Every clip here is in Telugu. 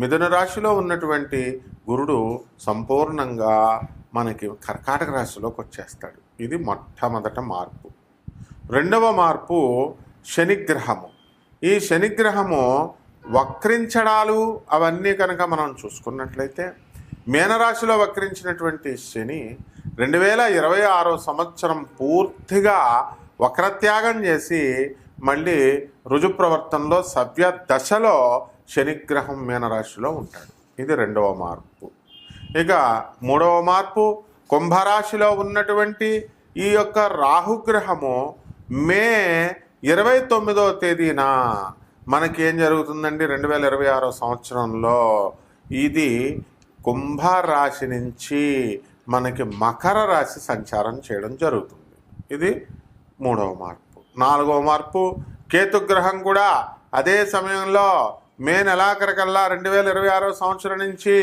మిథున రాశిలో ఉన్నటువంటి గురుడు సంపూర్ణంగా మనకి కర్కాటక రాశిలోకి వచ్చేస్తాడు. ఇది మొట్టమొదట మార్పు. రెండవ మార్పు శనిగ్రహము. ఈ శనిగ్రహము వక్రించడాలు అవన్నీ కనుక మనం చూసుకున్నట్లయితే మీనరాశిలో వక్రించినటువంటి శని రెండు వేల ఇరవై ఆరో సంవత్సరం పూర్తిగా వక్రత్యాగం చేసి మళ్ళీ రుజుప్రవర్తనలో సవ్య దశలో శనిగ్రహం మీనరాశిలో ఉంటాడు. ఇది రెండవ మార్పు. ఇక మూడవ మార్పు కుంభరాశిలో ఉన్నటువంటి ఈ యొక్క రాహుగ్రహము మే ఇరవై తొమ్మిదో తేదీన మనకేం జరుగుతుందండి? రెండు వేల ఇరవై ఆరో సంవత్సరంలో ఇది కుంభరాశి నుంచి మనకి మకర రాశి సంచారం చేయడం జరుగుతుంది. ఇది మూడవ మార్పు. నాలుగవ మార్పు కేతుగ్రహం కూడా అదే సమయంలో మే నెలాఖరికల్లా రెండు వేల ఇరవై ఆరో సంవత్సరం నుంచి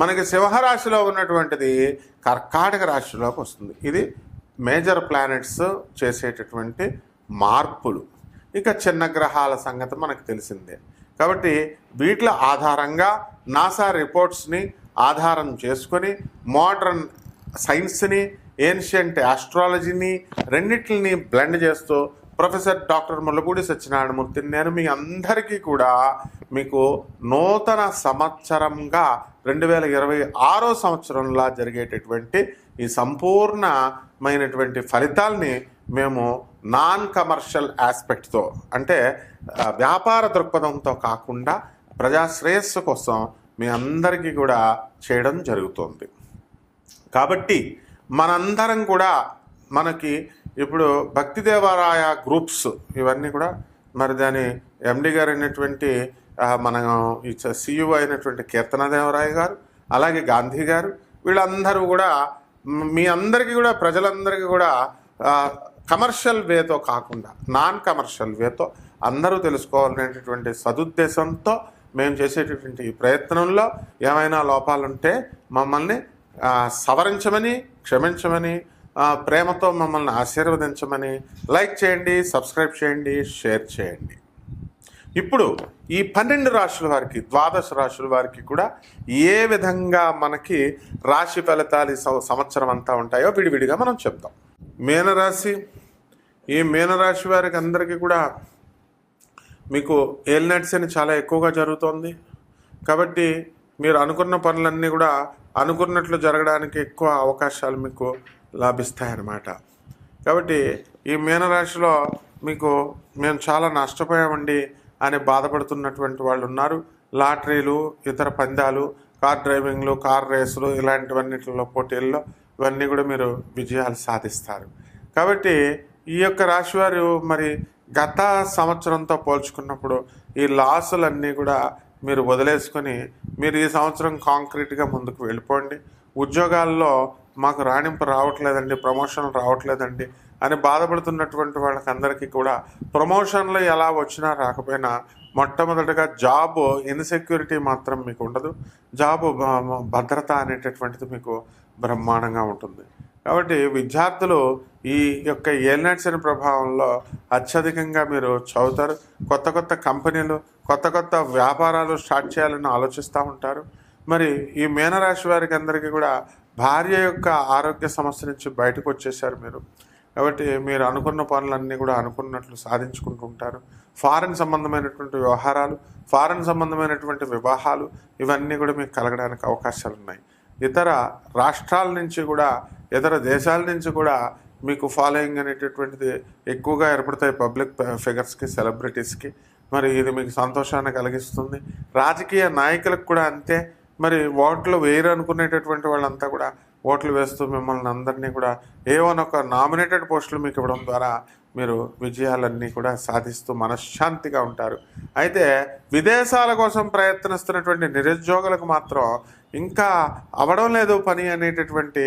మనకి సింహరాశిలో ఉన్నటువంటిది కర్కాటక రాశిలోకి వస్తుంది. ఇది మేజర్ ప్లానెట్స్ చేసేటటువంటి మార్పులు. ఇక చిన్న గ్రహాల సంగతి మనకు తెలిసిందే. కాబట్టి వీటిల ఆధారంగా నాసా రిపోర్ట్స్ని ఆధారం చేసుకొని మోడర్న్ సైన్స్ని ఏన్షియంట్ ఆస్ట్రాలజీని రెండింటిని బ్లెండ్ చేస్తూ ప్రొఫెసర్ డాక్టర్ ముల్లపూడి సత్యనారాయణమూర్తి నేను మీ అందరికీ కూడా మీకు నూతన సంవత్సరంగా రెండు వేల ఇరవై ఆరో సంవత్సరంలా జరిగేటటువంటి ఈ సంపూర్ణమైనటువంటి ఫలితాల్ని మేము నాన్ కమర్షియల్ ఆస్పెక్ట్తో అంటే వ్యాపార దృక్పథంతో కాకుండా ప్రజాశ్రేయస్సు కోసం మీ అందరికీ కూడా చేయడం జరుగుతుంది. కాబట్టి మనందరం కూడా మనకి ఇప్పుడు భక్తి దేవారాయ గ్రూప్స్ ఇవన్నీ కూడా మరి దాని ఎండి గారు అయినటువంటి ఆ, మన సిఇఓ అయినటువంటి కీర్తనదేవరాయ గారు అలాగే గాంధీ గారు వీళ్ళందరూ కూడా మీ అందరికీ కూడా ప్రజలందరికీ కూడా కమర్షియల్ వేతో కాకుండా నాన్ కమర్షియల్ వేతో అందరూ తెలుసుకోవాలనేటటువంటి సదుద్దేశంతో మేము చేసేటటువంటి ఈ ప్రయత్నంలో ఏమైనా లోపాలుంటే మమ్మల్ని సవరించమని క్షమించమని ప్రేమతో మమ్మల్ని ఆశీర్వదించమని లైక్ చేయండి సబ్స్క్రైబ్ చేయండి షేర్ చేయండి. ఇప్పుడు ఈ పన్నెండు రాశుల వారికి ద్వాదశ రాశుల వారికి కూడా ఏ విధంగా మనకి రాశి ఫలితాలు ఈ సంవత్సరం అంతా ఉంటాయో విడివిడిగా మనం చెప్తాం. మీనరాశి ఈ మీనరాశి వారికి అందరికీ కూడా మీకు ఏలినట్స్ అని చాలా ఎక్కువగా జరుగుతోంది. కాబట్టి మీరు అనుకున్న పనులన్నీ కూడా అనుకున్నట్లు జరగడానికి ఎక్కువ అవకాశాలు మీకు లాభిస్తాయన్నమాట. కాబట్టి ఈ మీనరాశిలో మీకు మేము చాలా నష్టపోయామండి అని బాధపడుతున్నటువంటి వాళ్ళు ఉన్నారు. లాటరీలు ఇతర పందాలు కార్ డ్రైవింగ్లు కార్ రేసులు ఇలాంటివన్నిటిలో పోటీల్లో ఇవన్నీ కూడా మీరు విజయాలు సాధిస్తారు. కాబట్టి ఈ యొక్క రాశి వారు మరి గత సంవత్సరంతో పోల్చుకున్నప్పుడు ఈ లాసులన్నీ కూడా మీరు వదిలేసుకొని మీరు ఈ సంవత్సరం కాంక్రీట్గా ముందుకు వెళ్ళిపోండి. ఉద్యోగాల్లో మాకు రాణింపు రావట్లేదండి ప్రమోషన్లు రావట్లేదండి అని బాధపడుతున్నటువంటి వాళ్ళకందరికీ కూడా ప్రమోషన్లు ఎలా వచ్చినా రాకపోయినా మొట్టమొదటిగా జాబ్ ఇన్సెక్యూరిటీ మాత్రం మీకు ఉండదు. జాబ్ భద్రత అనేటటువంటిది మీకు బ్రహ్మాండంగా ఉంటుంది. కాబట్టి విద్యార్థులు ఈ యొక్క ఏలినాటి శని ప్రభావంలో అత్యధికంగా మీరు చదువుతారు. కొత్త కొత్త కంపెనీలు కొత్త కొత్త వ్యాపారాలు స్టార్ట్ చేయాలని ఆలోచిస్తూ ఉంటారు. మరి ఈ మీనరాశి వారికి అందరికీ కూడా భార్య యొక్క ఆరోగ్య సమస్య నుంచి బయటకు వచ్చేసారు మీరు. కాబట్టి మీరు అనుకున్న పనులన్నీ కూడా అనుకున్నట్లు సాధించుకుంటూ ఉంటారు. ఫారెన్ సంబంధమైనటువంటి వ్యవహారాలు ఫారెన్ సంబంధమైనటువంటి వివాహాలు ఇవన్నీ కూడా మీకు కలగడానికి అవకాశాలు ఉన్నాయి. ఇతర రాష్ట్రాల నుంచి కూడా ఇతర దేశాల నుంచి కూడా మీకు ఫాలోయింగ్ అనేటటువంటిది ఎక్కువగా ఏర్పడతాయి పబ్లిక్ ఫిగర్స్కి సెలబ్రిటీస్కి. మరి ఇది మీకు సంతోషాన్ని కలిగిస్తుంది. రాజకీయ నాయకులకు కూడా అంతే. మరి ఓట్లు వేయరు అనుకునేటటువంటి వాళ్ళంతా కూడా ఓట్లు వేస్తూ మిమ్మల్ని అందరినీ కూడా ఏవనొక నామినేటెడ్ పోస్టులు మీకు ఇవ్వడం ద్వారా మీరు విజయాలన్నీ కూడా సాధిస్తూ మనశ్శాంతిగా ఉంటారు. అయితే విదేశాల కోసం ప్రయత్నిస్తున్నటువంటి నిరుద్యోగులకు మాత్రం ఇంకా అవడం లేదు పని అనేటటువంటి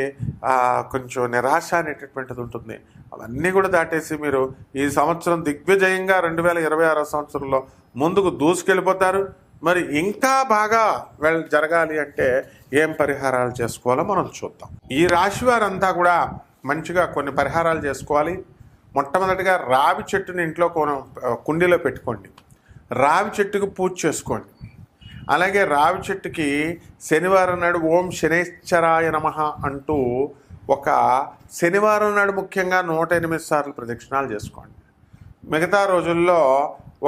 కొంచెం నిరాశ అనేటటువంటిది ఉంటుంది. అవన్నీ కూడా దాటేసి మీరు ఈ సంవత్సరం దిగ్విజయంగా రెండు వేల ఇరవై ఆరో సంవత్సరంలో ముందుకు దూసుకెళ్ళిపోతారు. మరి ఇంకా బాగా వెల్ జరగాలి అంటే ఏం పరిహారాలు చేసుకోవాలో మనం చూద్దాం. ఈ రాశి వారంతా కూడా మంచిగా కొన్ని పరిహారాలు చేసుకోవాలి. మొట్టమొదటిగా రావి చెట్టుని ఇంట్లో కొన కుండీలో పెట్టుకోండి. రావి చెట్టుకు పూజ చేసుకోండి. అలాగే రావి చెట్టుకి శనివారం నాడు ఓం శనేశ్వరాయ నమ అంటూ ఒక శనివారం నాడు ముఖ్యంగా నూట ఎనిమిది సార్లు ప్రదక్షిణాలు చేసుకోండి. మిగతా రోజుల్లో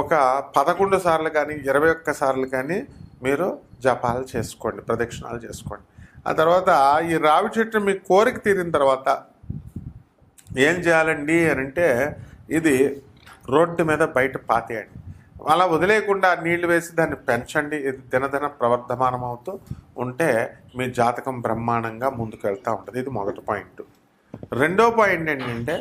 ఒక పదకొండు సార్లు కానీ ఇరవై ఒక్క సార్లు కానీ మీరు జపాలు చేసుకోండి ప్రదక్షిణాలు చేసుకోండి. ఆ తర్వాత ఈ రావి చెట్టు మీ కోరిక తీరిన తర్వాత ఏం చేయాలండి అని అంటే ఇది రోడ్డు మీద బయట పాతేయండి. అలా వదిలేయకుండా నీళ్ళు వేసి దాన్ని పెంచండి. ఇది దినదిన ప్రవర్ధమానం అవుతూ ఉంటే మీ జాతకం బ్రహ్మాండంగా ముందుకు వెళ్తూ ఉంటుంది. ఇది మొదటి పాయింట్. రెండో పాయింట్ ఏంటంటే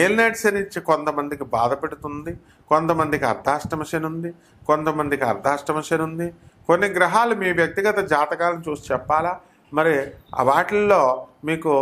ఏలినాటి శని ఇచ్చి కొంతమందికి బాధ పెడుతుంది కొంతమందికి అర్ధాష్టమ శని ఉంది కొంతమందికి అర్ధాష్టమ శని ఉంది. కొన్ని గ్రహాలు మీ వ్యక్తిగత జాతకాలను చూసి చెప్పాలా? మరి వాటిల్లో మీకు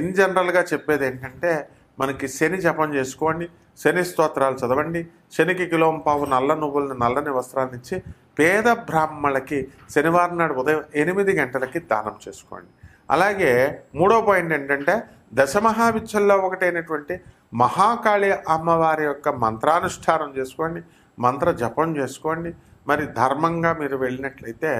ఇన్ జనరల్గా చెప్పేది ఏంటంటే మనకి శని జపం చేసుకోండి శని స్తోత్రాలు చదవండి శనికి కిలోం పావు నల్ల నువ్వులని నల్లని వస్త్రాన్ని ఇచ్చి పేద బ్రాహ్మణులకి శనివారం నాడు ఉదయం ఎనిమిది గంటలకి దానం చేసుకోండి. అలాగే మూడో పాయింట్ ఏంటంటే దశమహావిద్యల్లో ఒకటైనటువంటి మహాకాళి అమ్మవారి యొక్క మంత్రానుష్ఠానం చేసుకోండి మంత్ర జపం చేసుకోండి. మరి ధర్మంగా మీరు వెళ్ళినట్లయితే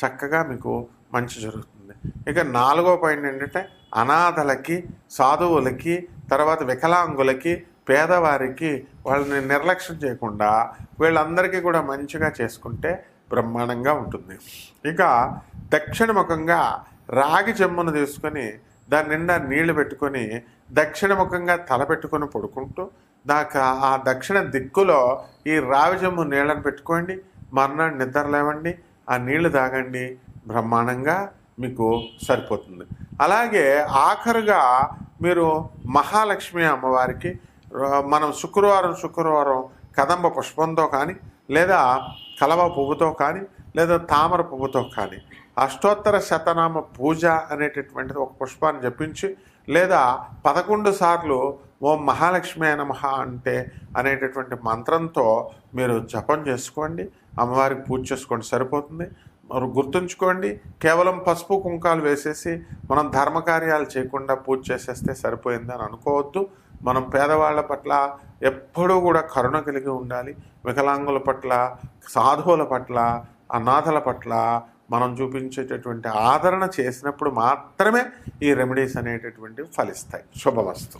చక్కగా మీకు మంచి జరుగుతుంది. ఇక నాలుగో పాయింట్ ఏంటంటే అనాథలకి సాధువులకి తర్వాత వికలాంగులకి పేదవారికి వాళ్ళని నిర్లక్ష్యం చేయకుండా వీళ్ళందరికీ కూడా మంచిగా చేసుకుంటే బ్రహ్మాండంగా ఉంటుంది. ఇక దక్షిణముఖంగా రాగి చెమ్మును తీసుకొని దాని నిండా నీళ్ళు పెట్టుకొని దక్షిణముఖంగా తల పెట్టుకొని పడుకుంటూ దాకా ఆ దక్షిణ దిక్కులో ఈ రావిజమ్ము నీళ్ళను నీళ్ళని పెట్టుకోండి మర్నాడు నిద్ర లేవండి ఆ నీళ్ళు తాగండి బ్రహ్మాండంగా మీకు సరిపోతుంది. అలాగే ఆఖరుగా మీరు మహాలక్ష్మి అమ్మవారికి మనం శుక్రవారం శుక్రవారం కదంబ పుష్పంతో కానీ లేదా కలవ పువ్వుతో కానీ లేదా తామర పువ్వుతో కానీ అష్టోత్తర శతనామ పూజ అనేటటువంటిది ఒక పుష్పాన్ని జపించి లేదా పదకొండు సార్లు ఓం మహాలక్ష్మి నమః అంటే అనేటటువంటి మంత్రంతో మీరు జపం చేసుకోండి. అమ్మవారికి పూజ చేసుకోండి సరిపోతుంది. మరి గుర్తుంచుకోండి కేవలం పసుపు కుంకాలు వేసేసి మనం ధర్మకార్యాలు చేయకుండా పూజ చేసేస్తే సరిపోయిందని అనుకోవద్దు. మనం పేదవాళ్ళ పట్ల ఎప్పుడూ కూడా కరుణ కలిగి ఉండాలి. వికలాంగుల పట్ల సాధువుల పట్ల అనాథల పట్ల మనం చూపించేటటువంటి ఆదరణ చేసినప్పుడు మాత్రమే ఈ రెమెడీస్ అనేటటువంటివి ఫలిస్తాయి. శుభవస్తు